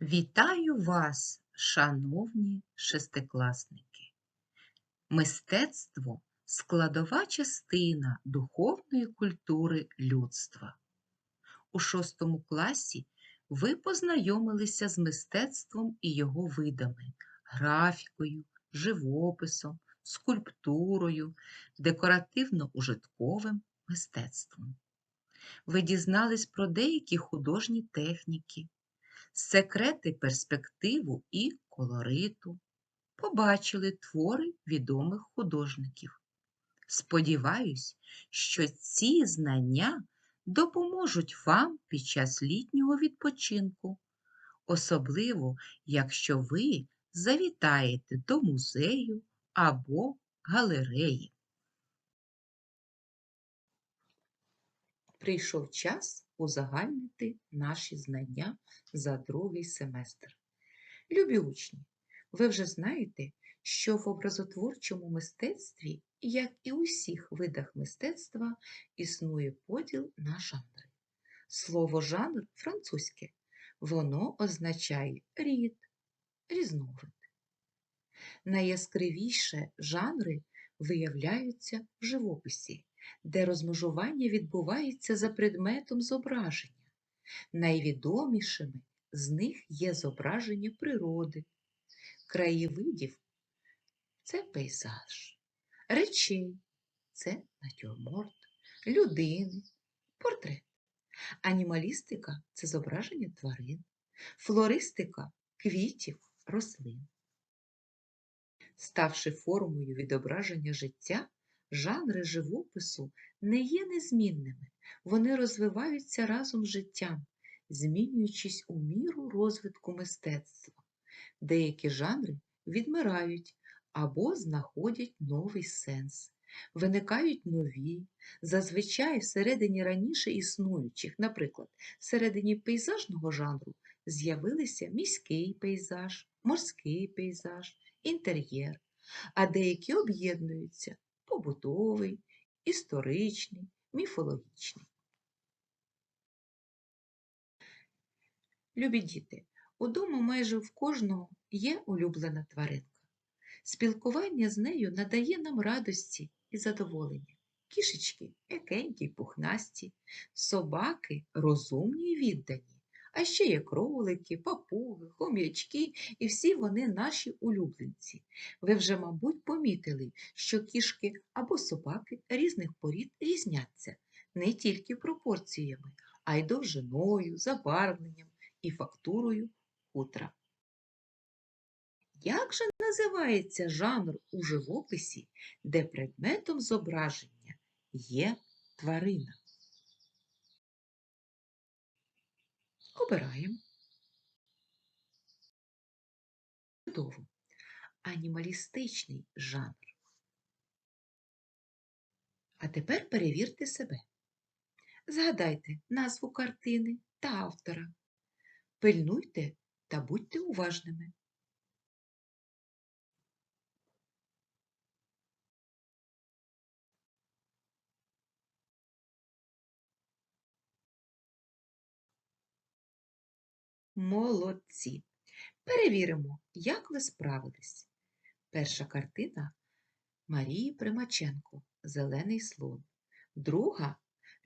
Вітаю вас, шановні шестикласники! Мистецтво складова частина духовної культури людства. У шостому класі ви познайомилися з мистецтвом і його видами, графікою, живописом, скульптурою, декоративно-ужитковим мистецтвом. Ви дізнались про деякі художні техніки, секрети перспективу і колориту, побачили твори відомих художників. Сподіваюсь, що ці знання допоможуть вам під час літнього відпочинку, особливо, якщо ви завітаєте до музею або галереї. Прийшов час узагальнити наші знання за другий семестр. Любі учні, ви вже знаєте, що в образотворчому мистецтві, як і у всіх видах мистецтва, існує поділ на жанри. Слово жанр французьке, воно означає рід, різновид. Найяскравіше жанри виявляються в живописі, де розмежування відбувається за предметом зображення. Найвідомішими з них є зображення природи, краєвидів це пейзаж, речей це натюрморт, людини, портрет. Анімалістика це зображення тварин, флористика квітів, рослин. Ставши формою відображення життя, жанри живопису не є незмінними, вони розвиваються разом з життям, змінюючись у міру розвитку мистецтва. Деякі жанри відмирають або знаходять новий сенс, виникають нові, зазвичай всередині раніше існуючих, наприклад, всередині пейзажного жанру з'явилися міський пейзаж, морський пейзаж, інтер'єр, а деякі об'єднуються побутовий, історичний, міфологічний. Любі діти, удома майже в кожного є улюблена тваринка. Спілкування з нею надає нам радості і задоволення. Кішечки екенькі пухнасті, собаки розумні й віддані, а ще є кролики, папуги, хом'ячки і всі вони наші улюбленці. Ви вже, мабуть, помітили, що кішки або собаки різних порід різняться не тільки пропорціями, а й довжиною, забарвленням і фактурою хутра. Як же називається жанр у живописі, де предметом зображення є тварина? Обираємо. Чудово. Анімалістичний жанр. А тепер перевірте себе. Згадайте назву картини та автора. Пильнуйте та будьте уважними. Молодці! Перевіримо, як ви справились. Перша картина Марії Примаченко Зелений слон. Друга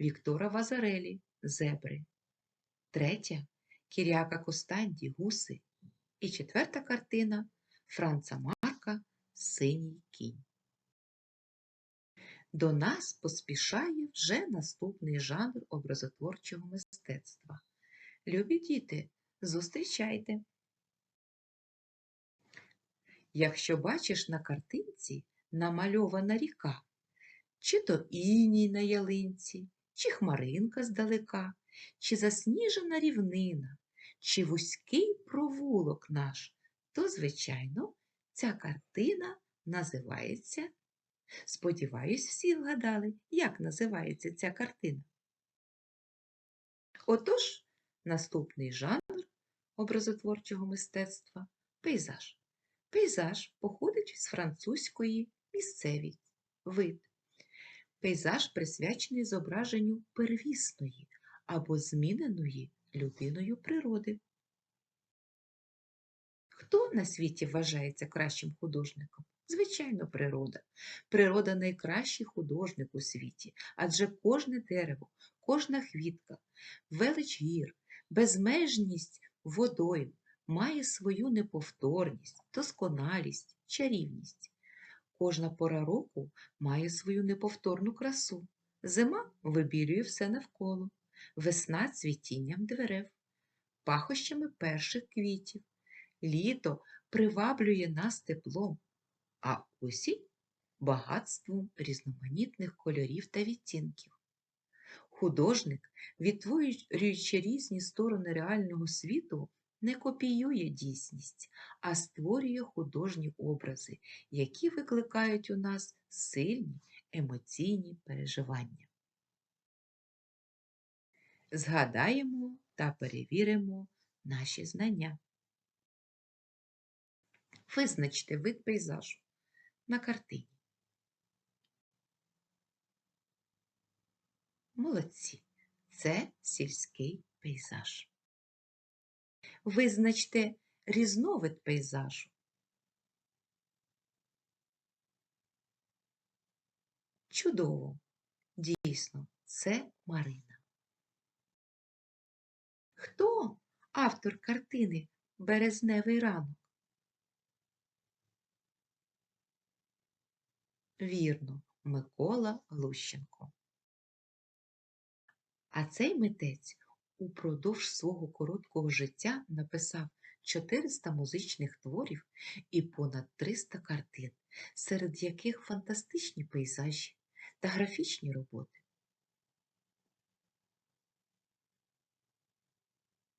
Віктора Вазарелі Зебри. Третя Кіряка Костанді Гуси. І четверта картина Франца Марка Синій кінь. До нас поспішає вже наступний жанр образотворчого мистецтва. Любі діти, зустрічайте. Якщо бачиш на картинці намальована ріка, чи то іній на ялинці, чи хмаринка здалека, чи засніжена рівнина, чи вузький провулок наш, то, звичайно, ця картина називається. Сподіваюсь, всі вгадали, як називається ця картина. Отож, наступний жанр образотворчого мистецтва пейзаж. Пейзаж походить з французької місцевість, вид. Пейзаж присвячений зображенню первісної або зміненої людиною природи. Хто на світі вважається кращим художником? Звичайно, природа. Природа найкращий художник у світі, адже кожне дерево, кожна хвітка, велич гір, безмежність водою має свою неповторність, досконалість, чарівність. Кожна пора року має свою неповторну красу. Зима вибілює все навколо, весна цвітінням дерев, пахощами перших квітів, літо приваблює нас теплом, а осінь багатством різноманітних кольорів та відтінків. Художник, відтворюючи різні сторони реального світу, не копіює дійсність, а створює художні образи, які викликають у нас сильні емоційні переживання. Згадаємо та перевіримо наші знання. Визначте вид пейзажу на картині. Молодці. Це сільський пейзаж. Визначте різновид пейзажу. Чудово. Дійсно, це Марина. Хто автор картини Березневий ранок? Вірно, Микола Глущенко. А цей митець упродовж свого короткого життя написав 400 музичних творів і понад 300 картин, серед яких фантастичні пейзажі та графічні роботи.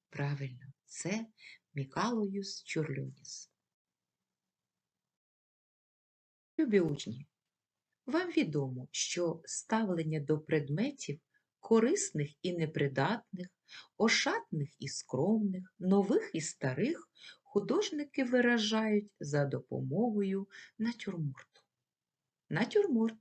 Правильно, це Мікалоюс Чурлюніс. Любі учні, вам відомо, що ставлення до предметів корисних і непридатних, ошатних і скромних, нових і старих художники виражають за допомогою натюрморту. Натюрморт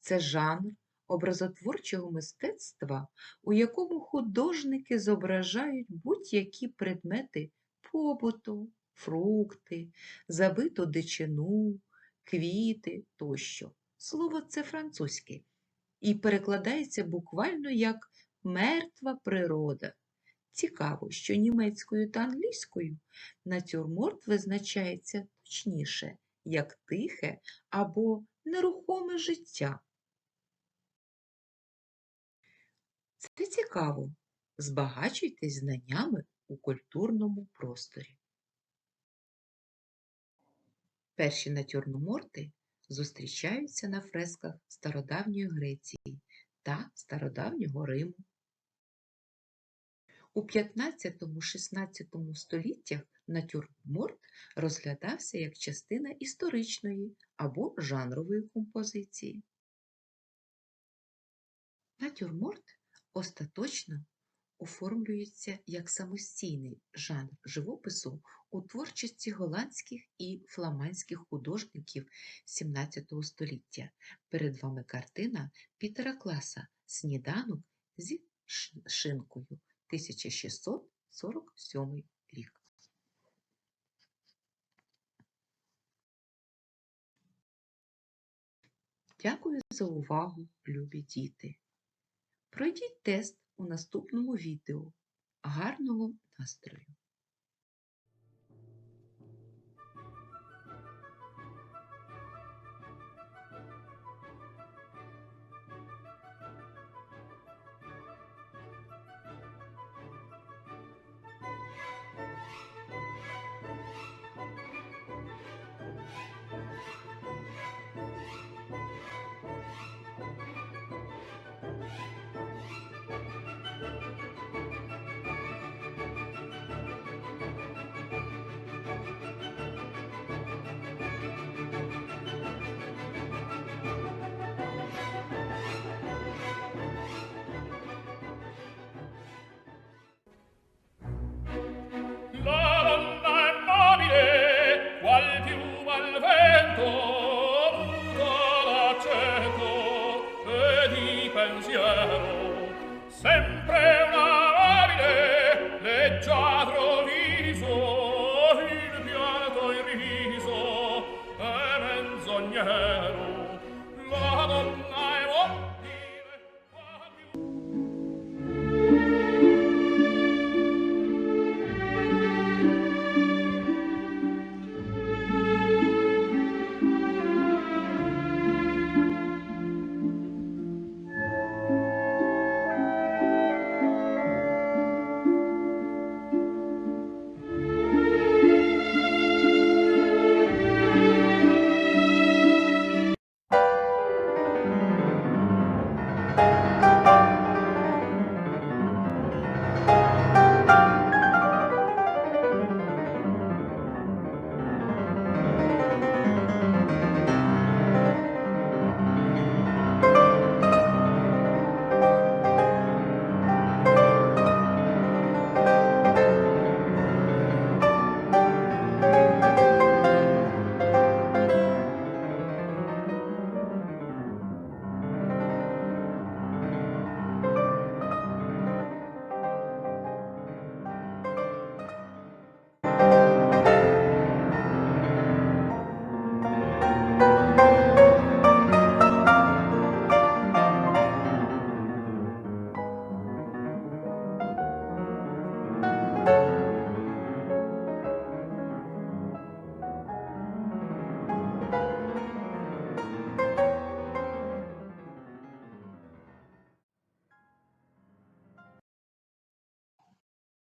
це жанр образотворчого мистецтва, у якому художники зображають будь-які предмети побуту, фрукти, забиту дичину, квіти тощо. Слово це французьке і перекладається буквально як мертва природа. Цікаво, що німецькою та англійською натюрморт визначається точніше як тихе або нерухоме життя. Це цікаво. Збагачуйтесь знаннями у культурному просторі. Перші натюрморти зустрічаються на фресках стародавньої Греції та стародавнього Риму. У 15-16 століттях натюрморт розглядався як частина історичної або жанрової композиції. Натюрморт остаточно оформлюється як самостійний жанр живопису у творчості голландських і фламандських художників XVII століття. Перед вами картина Пітера Класа Сніданок зі шинкою 1647 рік. Дякую за увагу, любі діти. Пройдіть тест у наступному відео. Гарного настрою! pensiero sempre